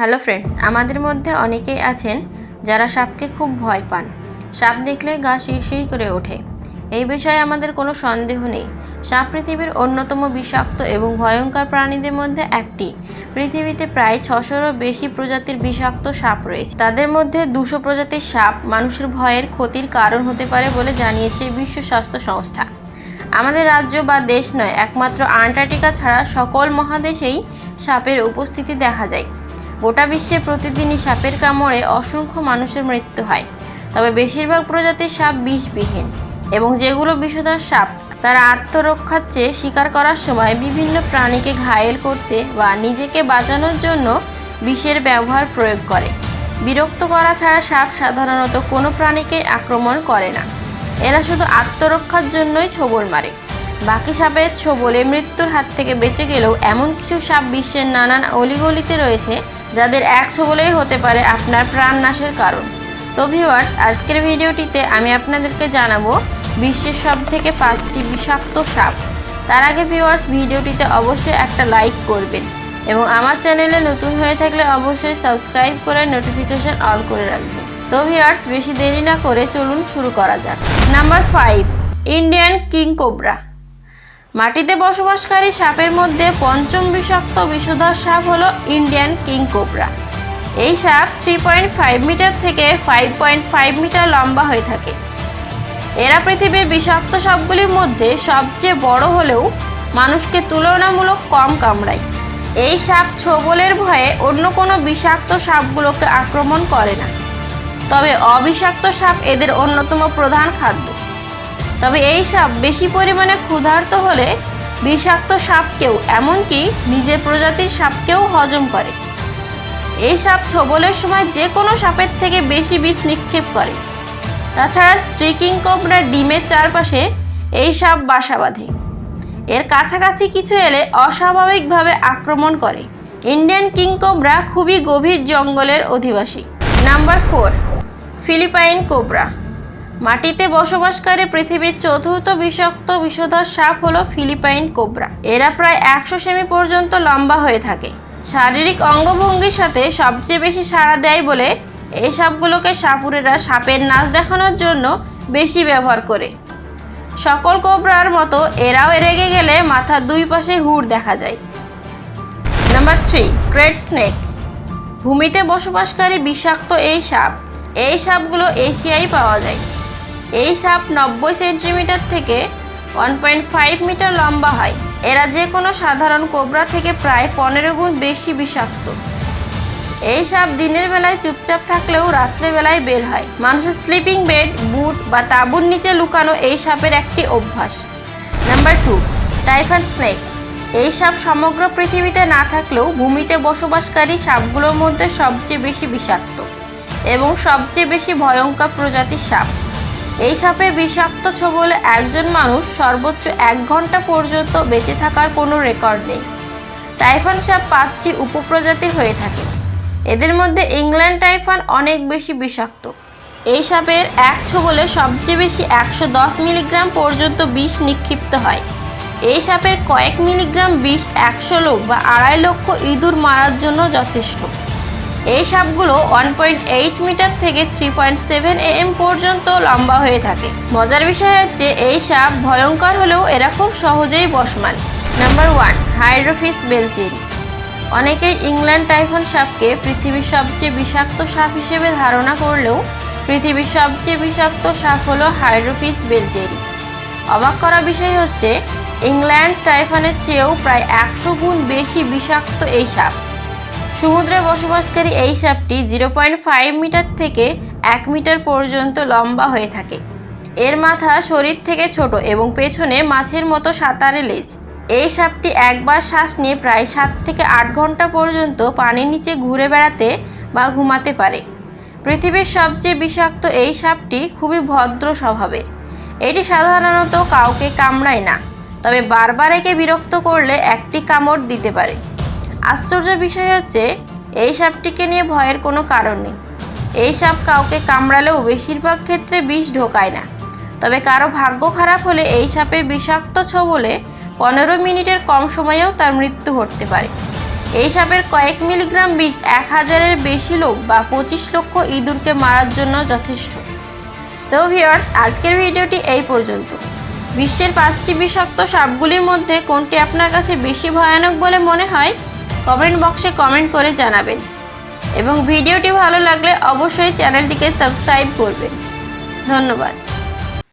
Hello friends, আমাদের মধ্যে অনেকেই আছেন যারা সাপকে খুব ভয় পান। সাপ দেখলে গা শিরশির করে ওঠে। এই বিষয়ে আমাদের কোনো সন্দেহ নেই। সাপ পৃথিবীর অন্যতম বিষাক্ত এবং ভয়ঙ্কর প্রাণীদের মধ্যে একটি। পৃথিবীতে প্রায় ছশোরও বেশি প্রজাতির বিষাক্ত সাপ রয়েছে। তাদের মধ্যে দুশো প্রজাতির সাপ মানুষের ভয়ের ক্ষতির কারণ হতে পারে বলে জানিয়েছে বিশ্ব স্বাস্থ্য সংস্থা। আমাদের রাজ্য বা দেশ নয়, একমাত্র আন্টার্কটিকা ছাড়া সকল মহাদেশেই সাপের উপস্থিতি দেখা যায়। গোটা বিশ্বে প্রতিদিনই সাপের কামড়ে অসংখ্য মানুষের মৃত্যু হয়। তবে বেশিরভাগ প্রজাতির সাপ বিষবিহীন এবং যেগুলো বিষধর সাপ, তারা আত্মরক্ষার চেয়ে শিকার করার সময় বিভিন্ন প্রাণীকে ঘায়েল করতে বা নিজেকে বাঁচানোর জন্য বিষের ব্যবহার প্রয়োগ করে। বিরক্ত করা ছাড়া সাপ সাধারণত কোনো প্রাণীকে আক্রমণ করে না। এরা শুধু আত্মরক্ষার জন্যই ছোবল মারে। বাকি সাপের ছোবলে মৃত্যুর হাত থেকে বেঁচে গেলেও এমন কিছু সাপ বিশ্বের নানান অলিগলিতে রয়েছে যাদের এক ছোবলেই হতে পারে আপনার প্রাণনাশের কারণ। তো ভিউয়ার্স আজকের ভিডিওটিতে আমি আপনাদেরকে জানাব বিশ্বের সব থেকে পাঁচটি বিষাক্ত সাপ। তার আগে ভিউয়ার্স ভিডিওটিতে অবশ্যই একটা লাইক করবেন এবং আমার চ্যানেলে নতুন হয়ে থাকলে অবশ্যই সাবস্ক্রাইব করে নোটিফিকেশন অল করে রাখবেন। তো ভিউয়ার্স বেশি দেরি না করে চলুন শুরু করা যাক। Number five Indian king cobra মাটিতে বসবাসকারী সাপের মধ্যে পঞ্চম বিষাক্ত বিষধর সাপ হল ইন্ডিয়ান কিং কোবরা। এই সাপ থ্রি পয়েন্ট ফাইভ মিটার থেকে ফাইভ পয়েন্ট ফাইভ মিটার লম্বা হয়ে থাকে। এরা পৃথিবীর বিষাক্ত সাপগুলির মধ্যে সবচেয়ে বড় হলেও মানুষকে তুলনামূলক কম কামড়ায়। এই সাপ ছোবলের ভয়ে অন্য কোনো বিষাক্ত সাপগুলোকে আক্রমণ করে না। তবে অবিষাক্ত সাপ এদের অন্যতম প্রধান খাদ্য। তবে এই সাপ বেশি পরিমাণে ক্ষুধার্ত হলে বিষাক্ত সাপকেও, এমনকি নিজের প্রজাতির সাপকেও হজম করে। এই সাপ ছোবলের সময় যে কোনো সাপের থেকে বেশি বিষ নিক্ষেপ করে। তাছাড়া স্ত্রী কিং কোবরার ডিমের চারপাশে এই সাপ বাসা বাঁধে। এর কাছাকাছি কিছু এলে অস্বাভাবিকভাবে আক্রমণ করে। ইন্ডিয়ান কিং কোবরা খুবই গভীর জঙ্গলের অধিবাসী। Number four, Philippine cobra. মাটিতে বসবাসকারী পৃথিবীর চতুর্থ বিষাক্ত বিষধর সাপ হলো ফিলিপাইন কোবরা। এরা প্রায় একশো সেমি পর্যন্ত লম্বা হয়ে থাকে। শারীরিক অঙ্গভঙ্গির সাথে সবচেয়ে বেশি সাড়া দেয় বলে এই সাপগুলোকে সাপুরেরা সাপের নাচ দেখানোর জন্য বেশি ব্যবহার করে। সকল কোবরার মতো এরাও রেগে গেলে মাথার দুই পাশে হুড় দেখা যায়। Number three krait snake. ভূমিতে বসবাসকারী বিষাক্ত এই সাপ। এই সাপগুলো এশিয়ায় পাওয়া যায়। এই সাপ নব্বই সেন্টিমিটার থেকে ওয়ান পয়েন্ট ফাইভ মিটার লম্বা হয়। এরা যে কোনো সাধারণ কোবরা থেকে প্রায় পনেরো গুণ বেশি বিষাক্ত। এই সাপ দিনের বেলায় চুপচাপ থাকলেও রাত্রেবেলায় বের হয়। মানুষের স্লিপিং বেড বুট বা তাঁবুর নিচে লুকানো এই সাপের একটি অভ্যাস। নাম্বার টু টাইফান স্নেক এই সাপ সমগ্র পৃথিবীতে না থাকলেও ভূমিতে বসবাসকারী সাপগুলোর মধ্যে সবচেয়ে বেশি বিষাক্ত এবং সবচেয়ে বেশি ভয়ঙ্কর প্রজাতির সাপ। এই সাপে বিষাক্ত ছোবলে একজন মানুষ সর্বোচ্চ এক ঘণ্টা পর্যন্ত বেঁচে থাকার কোনো রেকর্ড নেই। টাইফান সাপ পাঁচটি উপপ্রজাতির হয়ে থাকে। এদের মধ্যে ইংল্যান্ড টাইফান অনেক বেশি বিষাক্ত। এই সাপের এক ছোবলে সবচেয়ে বেশি একশো দশ মিলিগ্রাম পর্যন্ত বিষ নিক্ষিপ্ত হয়। এই সাপের কয়েক মিলিগ্রাম বিষ একশো লোক বা আড়াই লক্ষ ইঁদুর মারার জন্য যথেষ্ট। এই সাপগুলো ওয়ান পয়েন্ট এইট মিটার থেকে থ্রি পয়েন্ট সেভেন এম পর্যন্ত লম্বা হয়ে থাকে। মজার বিষয় হচ্ছে, এই সাপ ভয়ঙ্কর হলেও এরা খুব সহজেই বসমান। নাম্বার ওয়ান হাইড্রোফিস বেলচেরি অনেকেই ইংল্যান্ড টাইফন সাপকে পৃথিবীর সবচেয়ে বিষাক্ত সাপ হিসেবে ধারণা করলেও পৃথিবীর সবচেয়ে বিষাক্ত সাপ হলো হাইড্রোফিস বেলচেরি অবাক করা বিষয় হচ্ছে, ইংল্যান্ড টাইফানের চেয়েও প্রায় একশো গুণ বেশি বিষাক্ত এই সাপ। সমুদ্রে বসবাসকারী এই সাপটি জিরো পয়েন্ট ফাইভ মিটার থেকে এক মিটার পর্যন্ত লম্বা হয়ে থাকে। এর মাথা শরীর থেকে ছোট এবং পেছনে মাছের মতো সাঁতারে লেজ। এই সাপটি একবার শ্বাস নিয়ে প্রায় সাত থেকে আট ঘণ্টা পর্যন্ত পানির নিচে ঘুরে বেড়াতে বা ঘুমাতে পারে। পৃথিবীর সবচেয়ে বিষাক্ত এই সাপটি খুবই ভদ্র স্বভাবের। এটি সাধারণত কাউকে কামড়ায় না, তবে বারবার একে বিরক্ত করলে একটি কামড় দিতে পারে। আশ্চর্য বিষয় হচ্ছে, এই সাপটিকে নিয়ে ভয়ের কোনো কারণ নেই। এই সাপ কাউকে কামড়ালেও বেশিরভাগ ক্ষেত্রে বিষ ঢোকায় না। তবে কারও ভাগ্য খারাপ হলে এই সাপের বিষাক্ত ছবলে পনেরো মিনিটের কম সময়েও তার মৃত্যু ঘটতে পারে। এই সাপের কয়েক মিলিগ্রাম বিষ এক হাজারের বেশি লোক বা পঁচিশ লক্ষ ইঁদুরকে মারার জন্য যথেষ্ট। তো ভিওর্স আজকের ভিডিওটি এই পর্যন্ত। বিশ্বের পাঁচটি বিষাক্ত সাপগুলির মধ্যে কোনটি আপনার কাছে বেশি ভয়ানক বলে মনে হয়? কমেন্ট বক্সে কমেন্ট করে জানাবেন। এবং ভিডিওটি ভালো লাগলে অবশ্যই চ্যানেলটিকে সাবস্ক্রাইব করবেন। ধন্যবাদ।